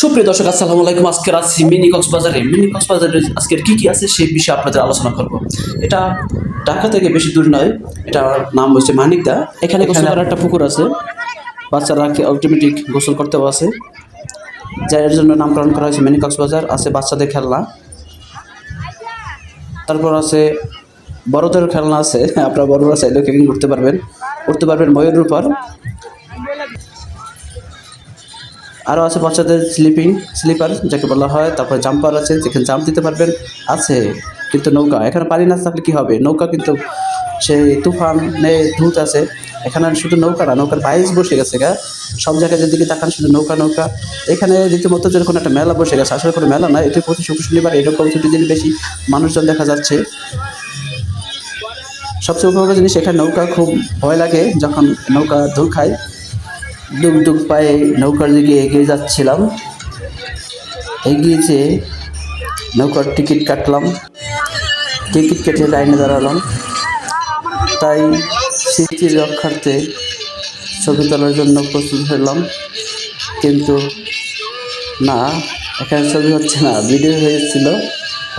সুপ্রিয় দর্শক আসসালামু আলাইকুম। আজকের আছি মিনি কক্সবাজারে মিনি কক্সবাজারে আজকের কি কি আছে সেই বিষয়ে আপনাদের আলোচনা করব। এটা ঢাকা থেকে বেশি দূর নয়। এটার নাম হচ্ছে মানিকদা এখানে গোসল করার একটা পুকুর আছে। বাচ্চারা অটোমেটিক গোসল করতেও আছে যার জন্য নামকরণ করা হয়েছে মিনি কক্সবাজার আছে বাচ্চাদের খেলনা। তারপর আছে বড়দের খেলনা আছে। আপনারা বড়রা চাইলেও কেকিং করতে পারবেন। করতে পারবেন ময়ূরের উপর আরও আছে বাচ্চাদের স্লিপিং স্লিপার যাকে বলা হয়। তারপর জাম্পার আছে, যেখানে জাম্প দিতে পারবেন। আছে, কিন্তু নৌকা। এখানে পানি না থাকলে কী হবে? নৌকা কিন্তু সেই তুফানে ধুত আছে। এখানে শুধু নৌকা না, নৌকার বাইশ বসে গেছে গা। সব জায়গায় যেদিকে তাকান, শুধু নৌকা নৌকা। এখানে রীতিমতো যেরকম একটা মেলা বসে গেছে, আসলে কোনো মেলা না, এটি প্রতি শুক্র শনিবার এরকম ছুটি দিন বেশি মানুষজন দেখা যাচ্ছে। সবচেয়ে উপভোগ্য জিনিস, এখানে নৌকা খুব ভয় লাগে, যখন নৌকা ধুল খায়। ডুব পায়ে নৌকার দিকে এগিয়ে যাচ্ছিলাম। এগিয়ে যেয়ে নৌকার টিকিট কাটলাম। টিকিট কেটে লাইনে দাঁড়ালাম। তাই স্মৃতির রক্ষার্থে ছবি তোলার জন্য প্রস্তুত হলাম। কিন্তু না, এখানে ছবি হচ্ছে না, ভিডিও হয়েছিল।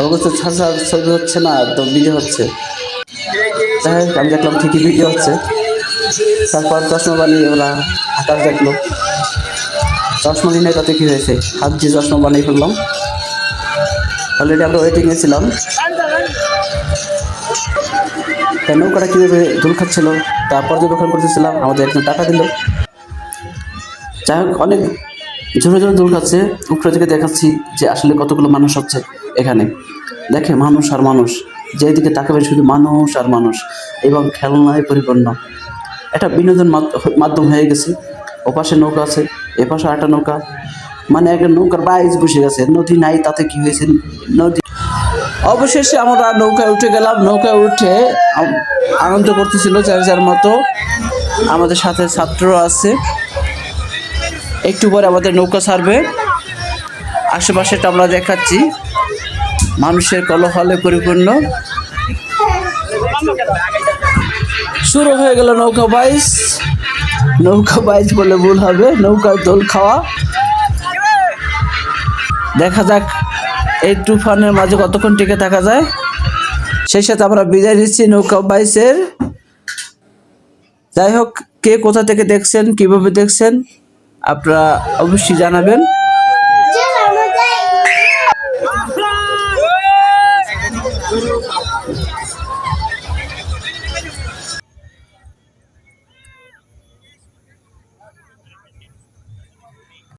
অবশ্য ছাড়া ছবি হচ্ছে না তো ভিডিও হচ্ছে। যাই আমি দেখলাম ঠিকই ভিডিও হচ্ছে। তারপর চশমা বানিয়ে ওরা আকাশ দেখল। চশমা নিয়ে তাতে কী হয়েছে? হাত দিয়ে চশমা বানিয়ে ফেললাম। অলরেডি আমরা ওয়েটিংয়ে ছিলাম। তা নৌকাটা কীভাবে দোল খাচ্ছিল, তা পর্যবেক্ষণ করতেছিলাম, আমাদের একজন টাকা দিল। যাই হোক, অনেক ঝোড়ো ঝোড়ো দোল খাচ্ছে। উপরে থেকে দেখাচ্ছি যে আসলে কতগুলো মানুষ হচ্ছে এখানে। দেখে মানুষ আর মানুষ। যেদিকে তাকাবে শুধু মানুষ আর মানুষ এবং খেলনায় পরিপূর্ণ। একটা বিনোদন মাধ্য- মাধ্যম হয়ে গেছে। ওপাশে নৌকা আছে, এপাশে একটা নৌকা। মানে একটা নৌকার বাইজ বসে গেছে, নদী নাই, তাতে কি হয়েছে? নদী অবশেষে আমরা নৌকায় উঠে গেলাম, নৌকায় উঠে আনন্দ করতেছিল যার যার মতো। আমাদের সাথে ছাত্র আছে। একটু পরে আমাদের নৌকা ছাড়বে। আশেপাশেটা আমরা দেখাচ্ছি। মানুষের কলহলে পরিপূর্ণ। শুরু হয়ে গেল নৌকা বাইস নৌকা বাইস বলে ভুল হবে, নৌকার দোল খাওয়া। দেখা যাক এই তুফানের মাঝে কতক্ষণ টিকে থাকা যায়। সেই সাথে আমরা বিদায় নিচ্ছি নৌকা বাইসের যাই হোক, কে কোথা থেকে দেখছেন, কীভাবে দেখছেন, আপনারা অবশ্যই জানাবেন।